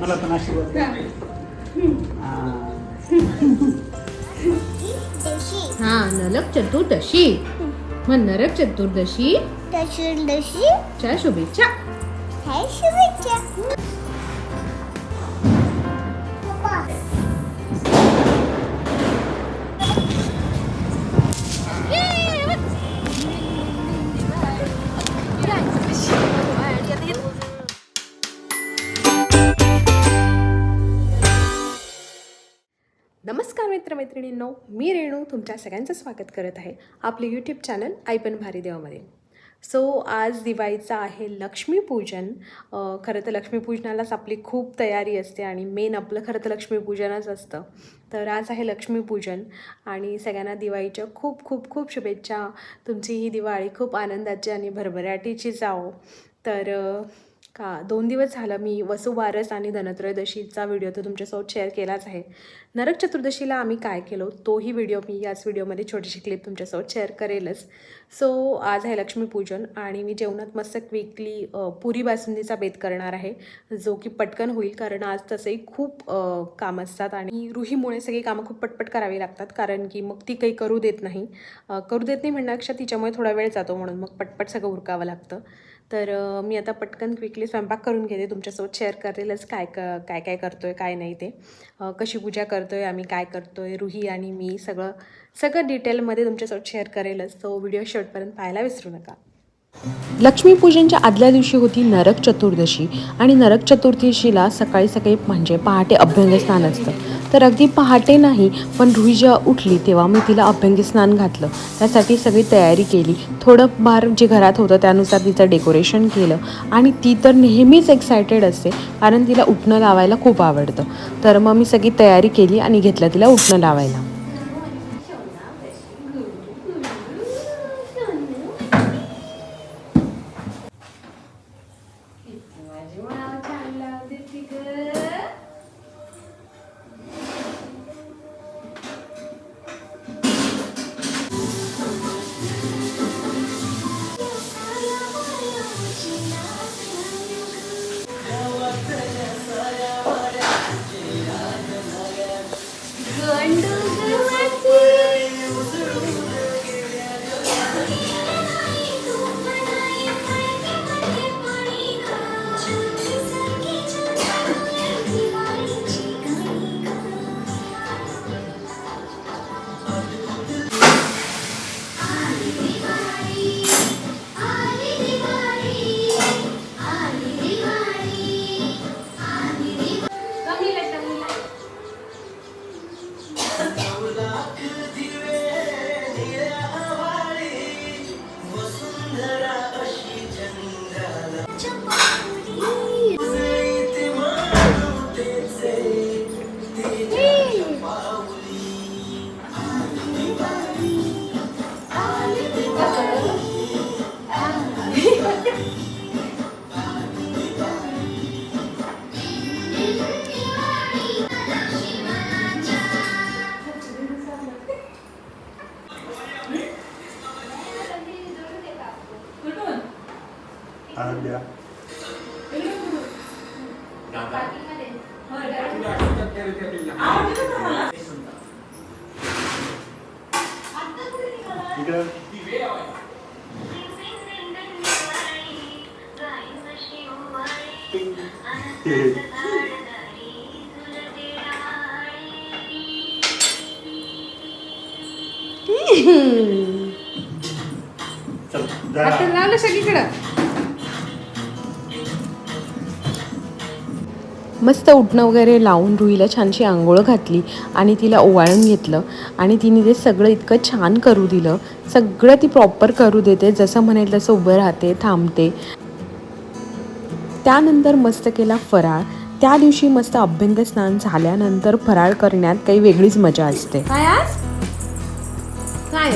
मला पण आशीर्वाद. हा. नरक चतुर्दशी. मग नरक चतुर्दशी. दशी च्या शुभेच्छा. शुभेच्छा. नमस्कार मित्रमैत्रिणींनो मी रेणू तुमच्या सगळ्यांचं स्वागत करत आहे आपले यूट्यूब चॅनल ऐपन भारी देवामध्ये. सो आज दिवाळीचं आहे लक्ष्मीपूजन. खरं तर लक्ष्मीपूजनालाच आपली खूप तयारी असते आणि मेन आपलं खरं तर लक्ष्मीपूजनच असतं. तर आज आहे लक्ष्मीपूजन आणि सगळ्यांना दिवाळीच्या खूप खूप खूप शुभेच्छा. तुमची ही दिवाळी खूप आनंदाची आणि भरभराटीची जाओ तर का? दोन दिवस झालं मी वसुवारस आणि धनत्रयोदशीचा व्हिडिओ तर तुमच्यासोबत शेअर केलाच आहे. नरक चतुर्दशीला आम्ही काय केलो तोही व्हिडिओ मी याच व्हिडिओमध्ये छोटीशी क्लिप तुमच्यासोबत शेअर करेलच. सो आज आहे लक्ष्मीपूजन आणि मी जेवणात मस्त क्विकली पुरी बासुंदीचा बेत करणार आहे जो की पटकन होईल कारण आज तसंही खूप काम असतात आणि रुहीमुळे सगळी कामं खूप पटपट करावी लागतात कारण की मग ती काही करू देत नाही. करू देत नाही म्हणण्यापेक्षा तिच्यामुळे थोडा वेळ जातो म्हणून मग पटपट सगळं उरकावं लागतं. तर मी आता पटकन क्विकली स्वयंपाक करून घेते. तुमच्यासोबत शेअर करेलच काय क काय काय करतो आहे काय नाही ते. कशी पूजा करतो आहे आम्ही काय करतो आहे रुही आणि मी सगळं सगळं डिटेलमध्ये तुमच्यासोबत शेअर करेलच. तो व्हिडिओ शेवटपर्यंत पाहायला विसरू नका. लक्ष्मीपूजनच्या आदल्या दिवशी होती नरक चतुर्दशी. आणि नरक चतुर्दशीला सकाळी सकाळी म्हणजे पहाटे अभ्यंगस्नान असतं. तर अगदी पहाटे नाही पण रुई जेव्हा उठली तेव्हा मी तिला अभ्यंगी स्नान घातलं. त्यासाठी सगळी तयारी केली. थोडंफार जे घरात होतं त्यानुसार तिचं डेकोरेशन केलं. आणि ती तर नेहमीच एक्सायटेड असते कारण तिला उठणं लावायला खूप आवडतं. तर मग मी सगळी तयारी केली आणि घेतलं तिला उठणं लावायला. आनंद द्या. इकडं चल जा. आता लावलं सगळीकडं मस्त उठणं वगैरे लावून रुईला छानशी आंघोळ घातली आणि तिला ओवाळून घेतलं. आणि तिने ते सगळं इतकं छान करू दिलं. सगळं ती प्रॉपर करू देते. जसं म्हणेल तसं उभं राहते थांबते. त्यानंतर मस्त केला फराळ. त्या दिवशी मस्त अभ्यंग स्नान झाल्यानंतर फराळ करण्यात काही वेगळीच मजा असते. काय आज? काय?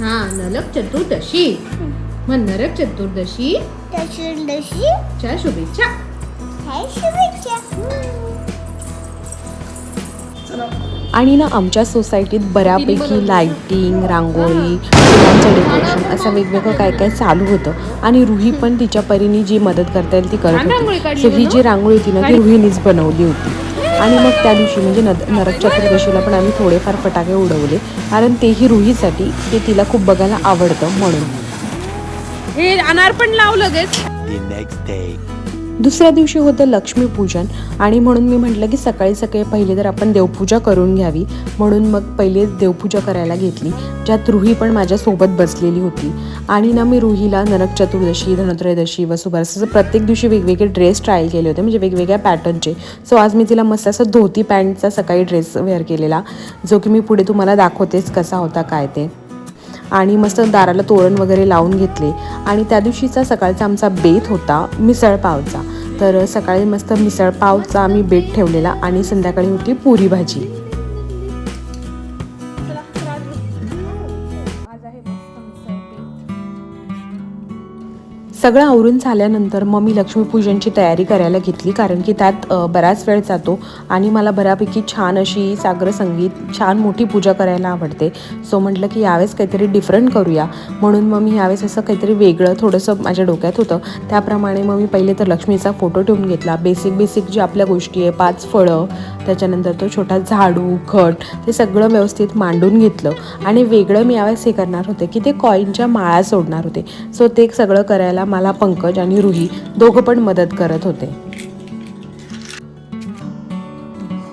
हा नरक चतुर्दशी. मग नरक चतुर्दशी. दशी च्या शुभेच्छा. शुभेच्छा. आणि ना आमच्या सोसायटीत बऱ्यापैकी लाईटिंग रांगोळी फुलांचं डेकोरेशन असं वेगवेगळं काय काय चालू होतं. आणि रुही पण तिच्या परीने जी मदत करता येईल ती करत होती. सो ही जी रांगोळी होती ना ती रुहीनीच बनवली होती. आणि मग त्या दिवशी म्हणजे नद नरक चतुर्दशीला पण आम्ही थोडेफार फटाके उडवले. कारण तेही रुहीसाठी ते तिला खूप बघायला आवडतं म्हणून. हे अनार पण लाव दुसऱ्या दिवशी होतं लक्ष्मीपूजन आणि म्हणून मी म्हटलं की सकाळी सकाळी पहिले तर आपण देवपूजा करून घ्यावी. म्हणून मग पहिले देवपूजा करायला घेतली. ज्यात रुही पण माझ्यासोबत बसलेली होती. आणि ना मी रुहीला नरक चतुर्दशी धनत्रयोदशी वसुबारस असं प्रत्येक दिवशी वेगवेगळे ड्रेस ट्रायल केले होते. म्हणजे वेगवेगळ्या पॅटर्नचे सो आज मी तिला मस्त असं धोती पॅन्टचा सकाळी ड्रेस वेअर केलेला. जो की मी पुढे तुम्हाला दाखवतेच कसा होता काय ते. आणि मस्त दाराला तोरण वगैरे लावून घेतले. आणि त्या दिवशीचा सकाळचा आमचा बेत होता मिसळपावचा तर सकाळी मस्त मिसळपावचा आम्ही बेत ठेवलेला आणि संध्याकाळी होती पुरी भाजी. सगळं आवरून झाल्यानंतर मग मी लक्ष्मीपूजनची तयारी करायला घेतली कारण की त्यात बराच वेळ जातो आणि मला बऱ्यापैकी छान अशी सागर संगीत छान मोठी पूजा करायला आवडते. सो म्हटलं की यावेळेस काहीतरी डिफरंट करूया. म्हणून मग मी यावेळेस असं काहीतरी वेगळं थोडंसं माझ्या डोक्यात होतं. त्याप्रमाणे मग मी पहिले तर लक्ष्मीचा फोटो ठेवून घेतला. बेसिक बेसिक जी आपल्या गोष्टी आहे पाच फळं त्याच्यानंतर तो छोटा झाडू खट ते सगळं व्यवस्थित मांडून घेतलं. आणि वेगळं मी यावेळेस हे करणार होते की ते कॉईनच्या माळा सोडणार होते. सो ते सगळं करायला मला पंकज आणि रुही दोघं पण मदत करत होते.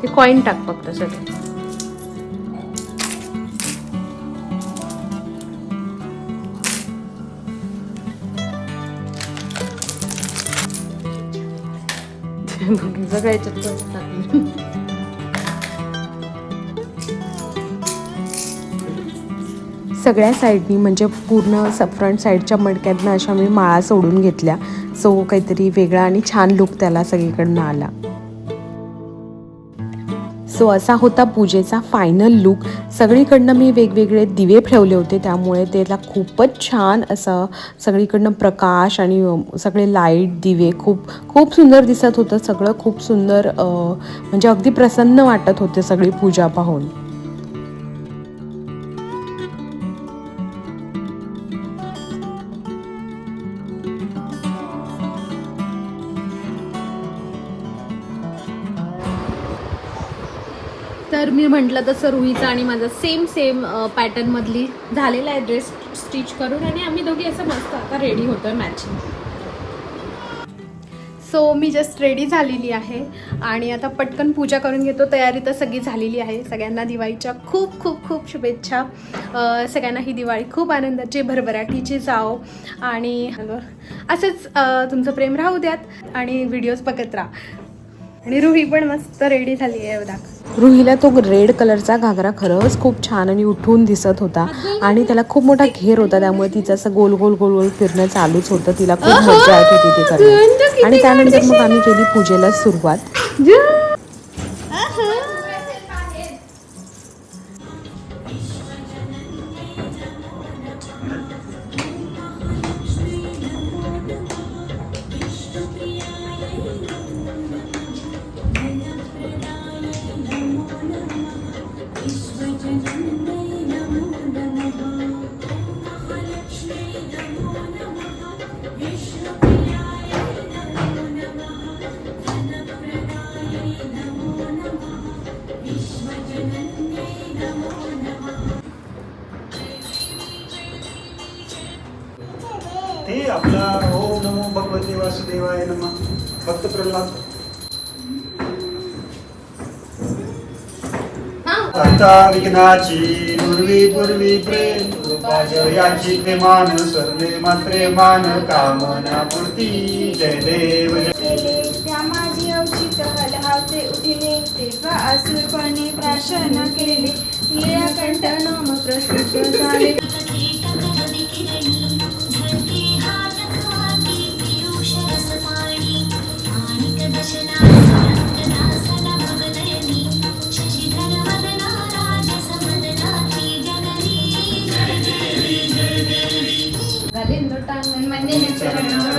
ते कॉईन टाक फक्त सगळे. सगळ्या याच्यात सगळ्या साईडनी म्हणजे पूर्ण स फ्रंट साईडच्या मडक्यातनं अशा मी माळा सोडून घेतल्या. सो काहीतरी वेगळा आणि छान लुक त्याला सगळीकडनं आला. सो असा होता पूजेचा फायनल लुक सगळीकडनं मी वेगवेगळे दिवे ठेवले होते त्यामुळे त्याला खूपच छान असं सगळीकडनं प्रकाश आणि सगळे लाइट दिवे खूप खूप सुंदर दिसत होतं. सगळं खूप सुंदर म्हणजे अगदी प्रसन्न वाटत होते सगळी पूजा पाहून. तर मी म्हटलं तसं रुईचा आणि माझा सेम सेम पॅटर्नमधली झालेला आहे ड्रेस स्टिच करून आणि आम्ही दोघी असं मस्त आता रेडी होतोय मॅचिंग सो मी जस्ट रेडी झालेली आहे आणि आता पटकन पूजा करून घेतो. तयारी तर सगळी झालेली आहे. सगळ्यांना दिवाळीच्या खूप खूप खूप शुभेच्छा. सगळ्यांना ही दिवाळी खूप आनंदाची भरभराटीची जाओ. आणि असंच तुमचं प्रेम राहू द्यात आणि व्हिडिओज बघत राहा. आणि रुही पण मस्त रेडी झाली आहे बघा. रुहीला तो रेड कलरचा घागरा खरंच खूप छान आणि उठून दिसत होता. आणि त्याला खूप मोठा घेर होता त्यामुळे तिचं असं गोल गोल गोल गोल फिरणं चालूच होतं. तिला खूप मजा येत होती ते करण्यात आणि त्यानंतर मग आम्ही केली पूजेला सुरुवात. आपला ओम नमो भगवते वासुदेवाय नमः. भक्त प्रल्हाद. आता विघ्नाची पूर्वी पूर्वी प्रेम जयाची प्रेमान सर्वे मात्रे मान कामना पूर्ती. जय देव जय केले त्या माझी औचित हलहाते उठिले तेव्हा असुरपणे प्राशन केले. निळकंठ नाम प्रसिद्ध झाले.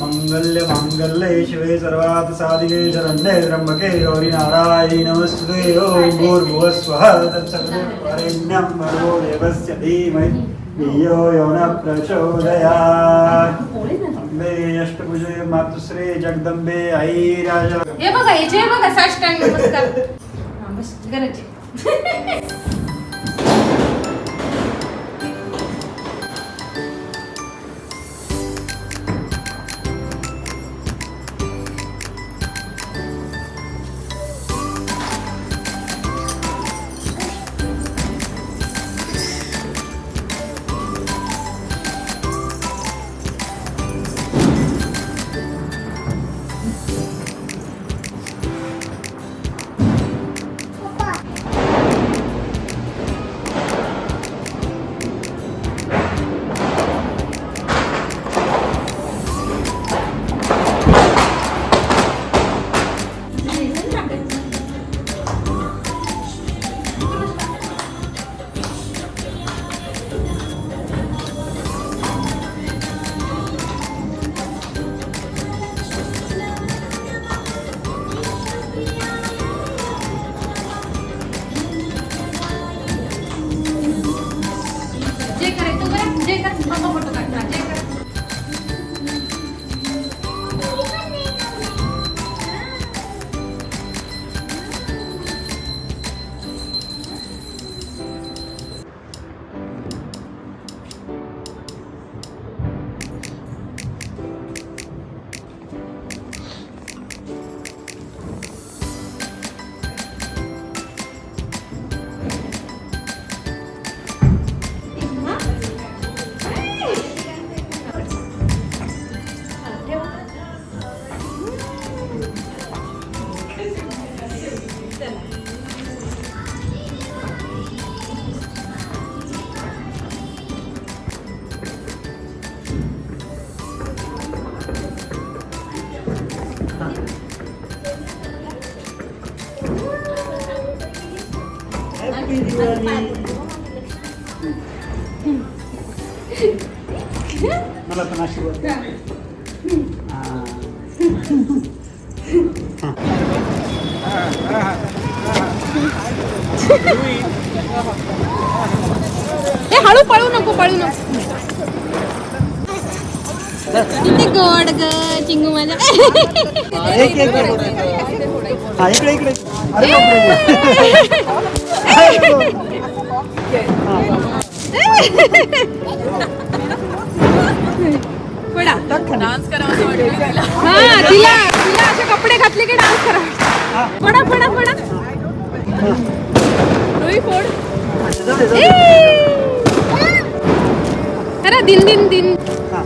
मंगल्य मांगल्ये शिवे सर्वात साधिके शरण्ये त्र्यंबके गौरी नारायणी नमस्ते ओम भूर्भुवः स्वः तत्सवितुर्वरेण्यं भर्गो देवस्य धीमहि धियो यो न प्रचोदयात्। अंबे अष्टभुजे मातुश्री जगदंबे आई राजा हे बघा याचे बघा साष्टांग नमस्कार. हा, ए हळू पळू नको पळू नको. किती गोड ग चिंगू माझा. हा, एक एक हा इकडे इकडे. अरे हा तिला तिला असे कपडे घातले की डान्स करा पडा पडा पडा रोही फोड जाऊ दे, जाऊ दे. ए! करा दिन दिन दिन हा.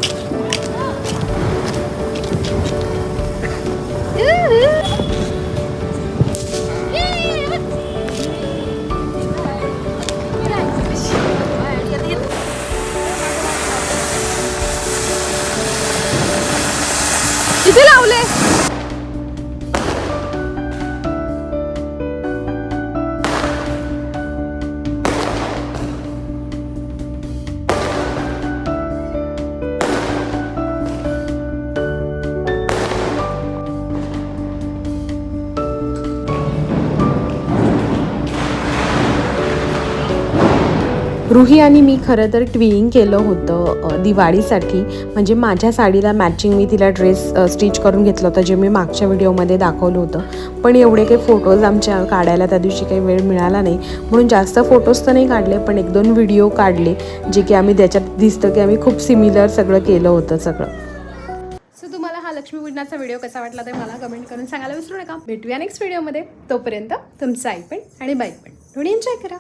किती लावले रुही आणि मी खरं तर ट्विलिंग केलं होतं दिवाळीसाठी. म्हणजे माझ्या साडीला मॅचिंग मी तिला ड्रेस स्टिच करून घेतलं होतं जे मी मागच्या व्हिडिओमध्ये दाखवलं होतं. पण एवढे काही फोटोज आमच्या काढायला त्या दिवशी काही वेळ मिळाला नाही. म्हणून जास्त फोटोज तर नाही काढले पण एक दोन व्हिडिओ काढले जे की आम्ही त्याच्यात दिसतं की आम्ही खूप सिमिलर सगळं केलं होतं सगळं. सो तुम्हाला हा लक्ष्मीपूजनाचा व्हिडिओ कसा वाटला ते मला कमेंट करून सांगायला विसरू नका. भेटूया नेक्स्ट व्हिडिओमध्ये तोपर्यंत तुमचं आई पण आणि बाई पण. थोडी एन्जॉय करा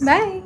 बाय